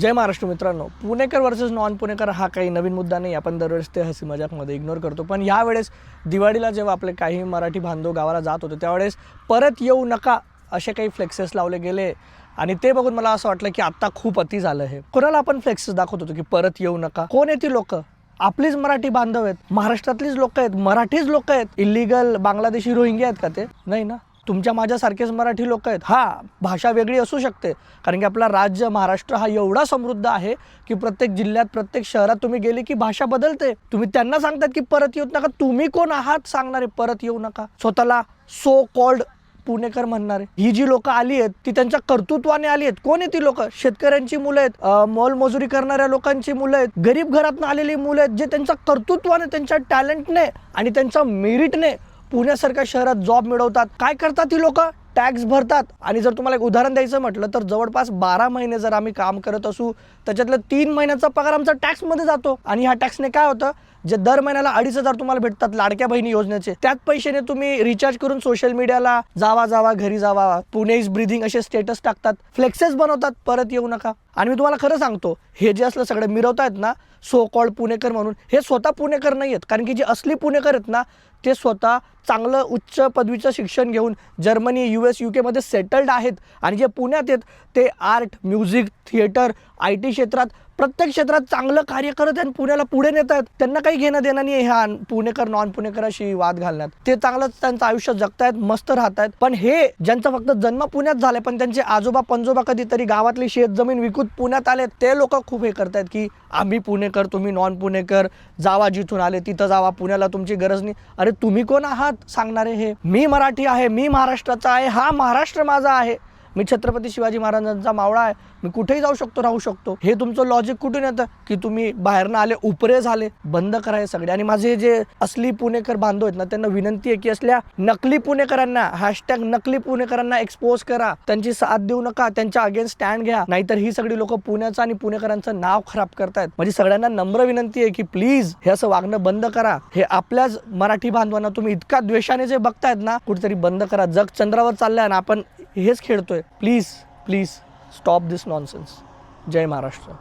जय महाराष्ट्र मित्रांनो. पुणेकर versus non पुणेकर हा काही नवीन मुद्दा नाही. आपण दरवेळेस ते हसी मजाकमध्ये इग्नोर करतो. पण यावेळेस दिवाळीला जेव्हा आपले काही मराठी बांधव गावाला जात होते त्यावेळेस परत येऊ नका असे काही फ्लेक्सेस लावले गेले. आणि ते बघून मला असं वाटलं की आत्ता खूप अति झालं हे. कोणाला आपण फ्लेक्सेस दाखवत होतो की परत येऊ नका? कोण येते लोक? आपलीच मराठी बांधव आहेत. महाराष्ट्रातलीच लोक आहेत. मराठीच लोक आहेत. इलिगल बांगलादेशी रोहिंगे आहेत का ते? नाही ना? तुमच्या माझ्यासारखेच मराठी लोक आहेत. हा भाषा वेगळी असू शकते. कारण की आपला राज्य महाराष्ट्र हा एवढा समृद्ध आहे की प्रत्येक जिल्ह्यात प्रत्येक शहरात तुम्ही गेले की भाषा बदलते. तुम्ही त्यांना सांगतात की परत येऊ नका. तुम्ही कोण आहात? सांगणारे परत येऊ नका. स्वतःला सो कॉल्ड पुणेकर म्हणणारे. ही जी लोक आली आहेत ती त्यांच्या कर्तृत्वाने आली आहेत. कोण आहे ती लोक? शेतकऱ्यांची मुलं आहेत. मोलमजुरी करणाऱ्या लोकांची मुलं आहेत. गरीब घरातून आलेली मुलं आहेत जे त्यांच्या कर्तृत्वाने त्यांच्या टॅलेंटने आणि त्यांच्या मेरिटने पुण्यासारख्या शहरात जॉब मिळवतात. काय करतात ही लोक? टॅक्स भरतात. आणि जर तुम्हाला एक उदाहरण द्यायचं म्हटलं तर जवळपास बारा महिने जर आम्ही काम करत असू त्याच्यातलं तीन महिन्याचा पगार आमचा टॅक्समध्ये जातो. आणि ह्या टॅक्सने काय होतं? जे दर महिन्याला अडीच हजार तुम्हाला भेटतात लाडक्या बहिणी योजनेचे. त्याच पैशाने तुम्ही रिचार्ज करून सोशल मीडियाला जावा जावा घरी जावा. पुणे इज ब्रिदिंग असे स्टेटस टाकतात. फ्लेक्सेस बनवतात. परत येऊ नका. आणि मी तुम्हाला खरं सांगतो हे जे असलं सगळं मिरवतायत ना सो कॉल्ड पुणेकर म्हणून हे स्वतः पुणेकर नाही आहेत कारण की जे असली पुणेकर आहेत ना ते स्वतः चांगलं उच्च पदवीचं शिक्षण घेऊन जर्मनी यू एस यू केमध्ये सेटल्ड आहेत. आणि जे पुण्यात आहेत ते art music theatre I T क्षेत्रात प्रत्येक क्षेत्रात चांगलं कार्य करत आहेत आणि पुण्याला पुढे नेत आहेत. त्यांना काही घेणं देणं नाही ह्या पुणेकर नॉन पुणेकराशी वाद घालण्यात. ते चांगलं त्यांचं आयुष्य जगतायत मस्त राहत आहेत पण हे ज्यांचा फक्त जन्म पुण्यात झालाय पण त्यांचे आजोबा पंजोबा कधीतरी गावातली शेत जमीन विकून पुण्यात आले ते लोक खूप हे करतायत की आम्ही पुणेकर तुम्ही नॉन पुणेकर जावा जिथून आले तिथं जावा पुण्याला तुमची गरज नाही. अरे तुम्ही कोण आहात? सांगणारे हे. मी मराठी आहे मी महाराष्ट्राचा आहे हा महाराष्ट्र माझा आहे. मी छत्रपती शिवाजी महाराजांचा मावळा आहे. मी कुठेही जाऊ शकतो राहू शकतो. हे तुमचं लॉजिक कुठून येतं? की तुम्ही बाहेरनं आले उपरे झाले बंद करा हे सगळे. आणि माझे जे असली पुणेकर बांधव आहेत ना त्यांना विनंती आहे की असल्या नकली पुणेकरांना हॅशटॅग नकली पुणेकरांना एक्सपोज करा. त्यांची साथ देऊ नका त्यांच्या अगेन्स्ट स्टँड घ्या. नाहीतर ही सगळी लोक पुण्याचं आणि पुणेकरांचं नाव खराब करतायत. म्हणजे सगळ्यांना नम्र विनंती आहे की प्लीज हे असं वागणं बंद करा. हे आपल्याच मराठी बांधवांना तुम्ही इतका द्वेषाने जे बघतायत ना कुठेतरी बंद करा. जग चंद्रावर चाललंय आणि आपण हेच खेळतोय. Please please stop this nonsense Jai Maharashtra.